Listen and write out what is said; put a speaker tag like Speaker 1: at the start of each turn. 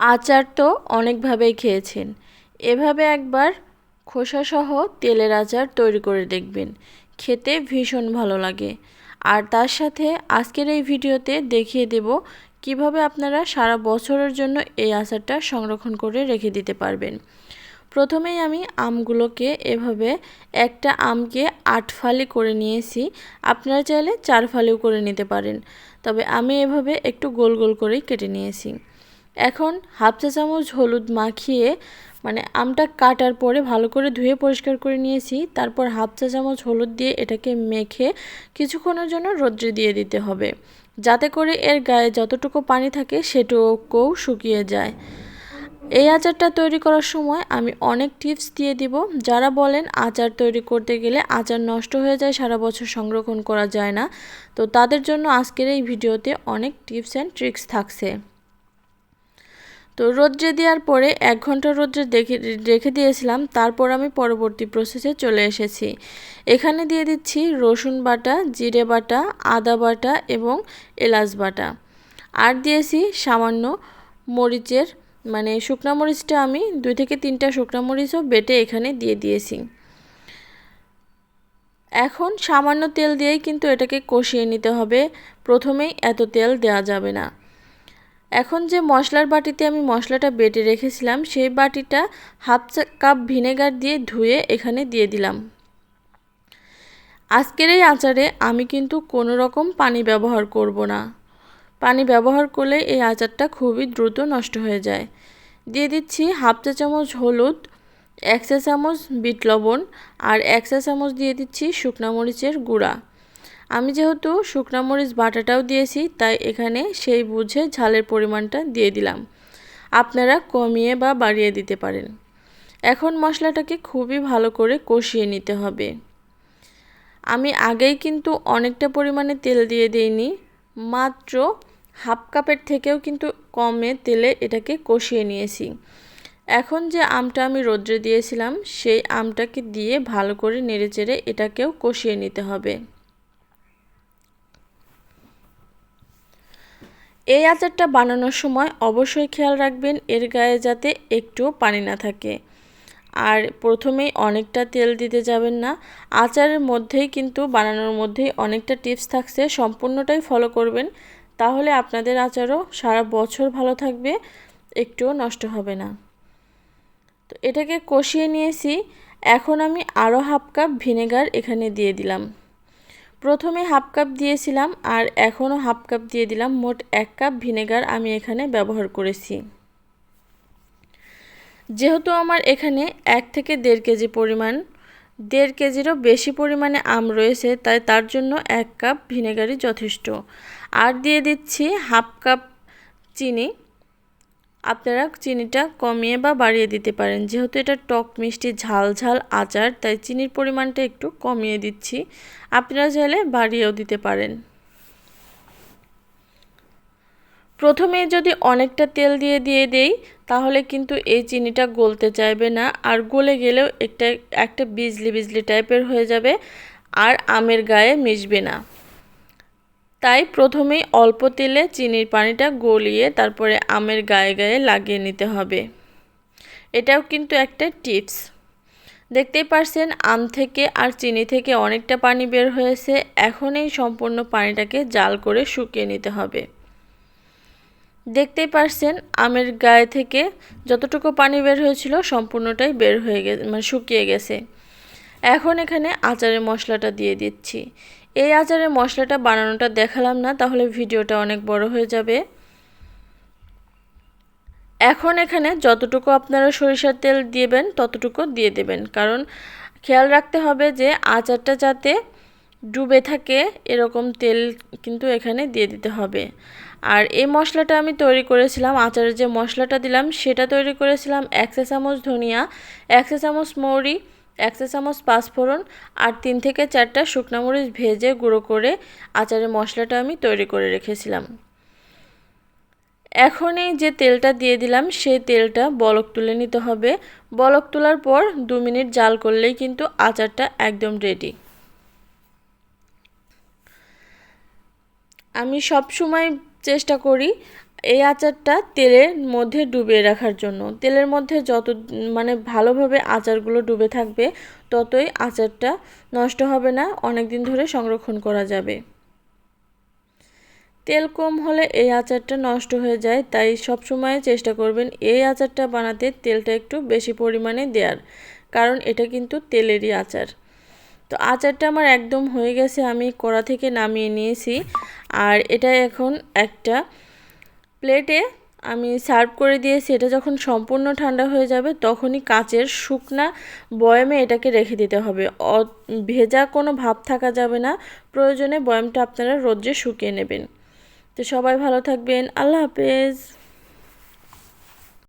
Speaker 1: আচার তো অনেকভাবেই খেয়েছেন। এভাবে একবার খোসাসহ তেলের আচার তৈরি করে দেখবেন। খেতে ভীষণ ভালো লাগে। আর তার সাথে আজকের এই ভিডিওতে দেখিয়ে দেব কীভাবে আপনারা সারা বছরের জন্য এই আচারটা সংরক্ষণ করে রেখে দিতে পারবেন। প্রথমেই আমি আমগুলোকে এভাবে একটা আমকে আট ফালি করে নিয়েছি। আপনারা চাইলে চার ফালিও করে নিতে পারেন। তবে আমি এভাবে একটু গোল গোল করেই কেটে নিয়েছি। এখন হাফ চা চামচ হলুদ মাখিয়ে মানে আমটা কাটার পরে ভালো করে ধুয়ে পরিষ্কার করে নিয়েছি। তারপর হাফ চা চামচ হলুদ দিয়ে এটাকে মেখে কিছুক্ষণের জন্য রোদ্রে দিয়ে দিতে হবে। যাতে করে এর গায়ে যতটুকু পানি থাকে সেটুকুও শুকিয়ে যায়। এই আচারটা তৈরি করার সময় আমি অনেক টিপস দিয়ে দিব। যারা বলেন আচার তৈরি করতে গেলে আচার নষ্ট হয়ে যায়, সারা বছর সংরক্ষণ করা যায় না, তো তাদের জন্য আজকের এই ভিডিওতে অনেক টিপস অ্যান্ড ট্রিক্স থাকছে। তো রোদ্রে দেওয়ার পরে এক ঘণ্টা রোদ্রে রেখে দিয়েছিলাম, তারপর আমি পরবর্তী প্রসেসে চলে এসেছি। এখানে দিয়ে দিচ্ছি রসুন বাটা, জিরে বাটা, আদা বাটা এবং এলাচ বাটা। আর দিয়েছি সামান্য মরিচের মানে শুকনা মরিচটা আমি দুই থেকে তিনটা শুকনা মরিচও বেটে এখানে দিয়ে দিয়েছি। এখন সামান্য তেল দিয়েই কিন্তু এটাকে কষিয়ে নিতে হবে। প্রথমেই এত তেল দেওয়া যাবে না। এখন যে মশলার বাটিতে আমি মশলাটা বেটে রেখেছিলাম, সেই বাটিটা হাফ কাপ ভিনেগার দিয়ে ধুয়ে এখানে দিয়ে দিলাম। আজকের এই আচারে আমি কিন্তু কোনো রকম পানি ব্যবহার করব না। পানি ব্যবহার করলে এই আচারটা খুবই দ্রুত নষ্ট হয়ে যায়। দিয়ে দিচ্ছি হাফ চা চামচ হলুদ, এক চা চামচ বিট লবণ আর এক চা চামচ দিয়ে দিচ্ছি শুকনা মরিচের গুঁড়া। আমি যেহেতু শুকনা মরিচ বাটাটাও দিয়েছি, তাই এখানে সেই বুঝে ঝালের পরিমাণটা দিয়ে দিলাম। আপনারা কমিয়ে বা বাড়িয়ে দিতে পারেন। এখন মশলাটাকে খুবই ভালো করে কষিয়ে নিতে হবে। আমি আগেই কিন্তু অনেকটা পরিমাণে তেল দিয়ে দিইনি, মাত্র হাফ কাপের থেকেও কিন্তু কমে তেলে এটাকে কষিয়ে নিয়েছি। এখন যে আমটা আমি রোদ্রে দিয়েছিলাম, সেই আমটাকে দিয়ে ভালো করে নেড়েচেড়ে এটাকেও কষিয়ে নিতে হবে। এই আচারটা বানানোর সময় অবশ্যই খেয়াল রাখবেন, এর গায়ে যাতে একটুও পানি না থাকে। আর প্রথমেই অনেকটা তেল দিতে যাবেন না। আচারের মধ্যেই কিন্তু বানানোর মধ্যেই অনেকটা টিপস থাকছে, সম্পূর্ণটাই ফলো করবেন। তাহলে আপনাদের আচারও সারা বছর ভালো থাকবে, একটুও নষ্ট হবে না। তো এটাকে কষিয়ে নিয়েছি। এখন আমি আরও হাফ কাপ ভিনেগার এখানে দিয়ে দিলাম। প্রথমে হাফ কাপ দিয়েছিলাম আর এখনও হাফ কাপ দিয়ে দিলাম মোট এক কাপ ভিনেগার আমি এখানে ব্যবহার করেছি। যেহেতু আমার এখানে এক থেকে দেড় কেজি পরিমাণ, দেড় কেজিরও বেশি পরিমাণে আম রয়েছে, তাই তার জন্য এক কাপ ভিনেগারই যথেষ্ট। আর দিয়ে দিচ্ছি হাফ কাপ চিনি। আপনারা চিনিটা কমিয়ে বা বাড়িয়ে দিতে পারেন। যেহেতু এটা টক, মিষ্টি, ঝাল ঝাল আচার, তাই চিনির পরিমাণটা একটু কমিয়ে দিচ্ছি। আপনারা চাইলে বাড়িয়েও দিতে পারেন। প্রথমে যদি অনেকটা তেল দিয়ে দিয়ে দেই, তাহলে কিন্তু এই চিনিটা গলতে চাইবে না। আর গলে গেলেও একটা একটা বিজলি বিজলি টাইপের হয়ে যাবে। আর আমের গায়ে মিশবে না। তাই প্রথমেই অল্প তেলে চিনির পানিটা গলিয়ে তারপরে আমের গায়ে গায়ে লাগিয়ে নিতে হবে। এটাও কিন্তু একটা টিপস। দেখতেই পারছেন, আম থেকে আর চিনি থেকে অনেকটা পানি বের হয়েছে। এখন এই সম্পূর্ণ পানিটাকে জাল করে শুকিয়ে নিতে হবে। দেখতেই পারছেন, আমের গায়ে থেকে যতটুকু পানি বের হয়েছিল সম্পূর্ণটাই বের হয়ে গেছে মানে শুকিয়ে গেছে। এখন এখানে আচারের মশলাটা দিয়ে দিচ্ছি। এই আচারের মশলাটা বানানোটা দেখালাম না, তাহলে ভিডিওটা অনেক বড় হয়ে যাবে। এখন এখানে যতটুকু আপনারা সরিষার তেল দিবেন, ততটুকু দিয়ে দেবেন। কারণ খেয়াল রাখতে হবে যে আচারটা যাতে ডুবে থাকে, এরকম তেল কিন্তু এখানে দিয়ে দিতে হবে। আর এই মশলাটা আমি তৈরি করেছিলাম, আচারের যে মশলাটা দিলাম, সেটা তৈরি করেছিলাম এক চামচ ধনিয়া, এক চামচ মৌরি এক চা চামচ পাঁচফোড়ন আর তিন থেকে চারটা শুকনো মরিচ ভেজে গুঁড়ো করে আচারের মশলাটা আমি তৈরি করে রেখেছিলাম। এখন এই যে তেলটা দিয়ে দিলাম, সেই তেলটা বলক তুলে নিতে হবে। বলক তোলার পর দু মিনিট জাল করলেই কিন্তু আচারটা একদম রেডি আমি সব সময় চেষ্টা করি এই আচারটা তেলের মধ্যে ডুবিয়ে রাখার জন্য। তেলের মধ্যে যত মানে ভালোভাবে আচারগুলো ডুবে থাকবে, ততই আচারটা নষ্ট হবে না অনেক দিন ধরে সংরক্ষণ করা যাবে। তেল কম হলে এই আচারটা নষ্ট হয়ে যায়, তাই সব সময় চেষ্টা করবেন এই আচারটা বানাতে তেলটা একটু বেশি পরিমাণে দেওয়ার কারণ এটা কিন্তু তেলেরই আচার। তো আচারটা আমার একদম হয়ে গেছে, আমি কড়া থেকে নামিয়ে নিয়েছি, আর এটা এখন একটা প্লেটে আমি সার্ভ করে দিয়েছি এটা যখন সম্পূর্ণ ঠান্ডা হয়ে যাবে, তখনই কাঁচের শুকনা বয়ামে এটাকে রেখে দিতে হবে। ভেজা কোনো ভাব থাকা যাবে না। প্রয়োজনে বয়ামটা আপনারা রোদ্রে শুকিয়ে নেবেন। তো সবাই ভালো থাকবেন। আল্লাহ হাফেজ।